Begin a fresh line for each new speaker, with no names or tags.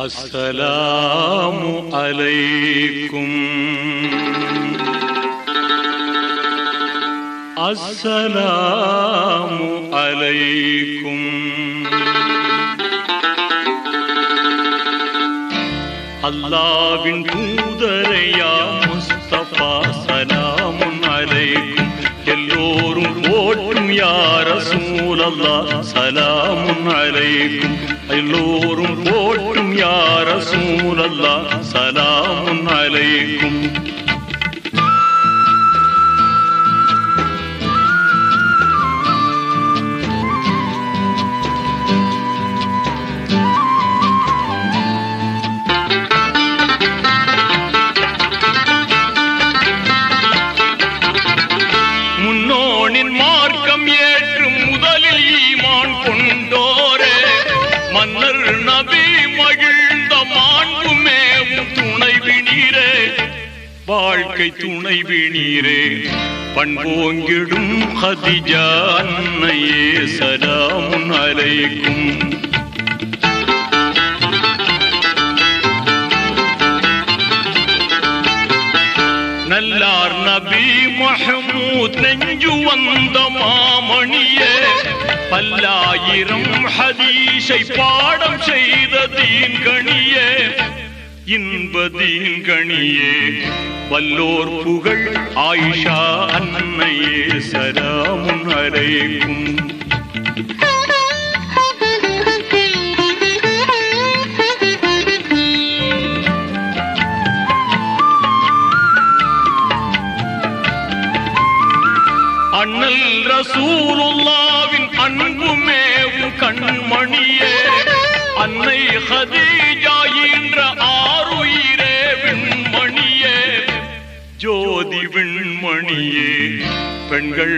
அஸ்ஸலாமு அலைக்கும் அஸ்ஸலாமு அலைக்கும் அல்லாவின் தூதரையா முஸ்தபா சலாமுன் அலைக்கும் எல்லோரும் போற்றும் யார சூழல்லா சலாமுன் அலைக்கும் எல்லோரும் போற்றும் யார சூழல்லா சலாமுன் அலைக்கும் முன்னோனின் வாழ்க்கை துணைவி நீரே பண்போங்கிடும் ஹதிஜா அன்னையே சலாமுன் அலைக்கும். நல்லார் நபி மஹமூத் நெஞ்சு வந்த மாமணியே பல்லாயிரம் ஹதீஷை பாடம் செய்த தீன்கணியே கணியே இன்ப கணியே வல்லோர் புகழ் ஆயிஷா அன்னையே சராமுன் அலைக்கும் அண்ணல் ரசூலுல்லாவின் அன்புமேவும் கண்மணி ஜோதி விண்மணியே பெண்கள்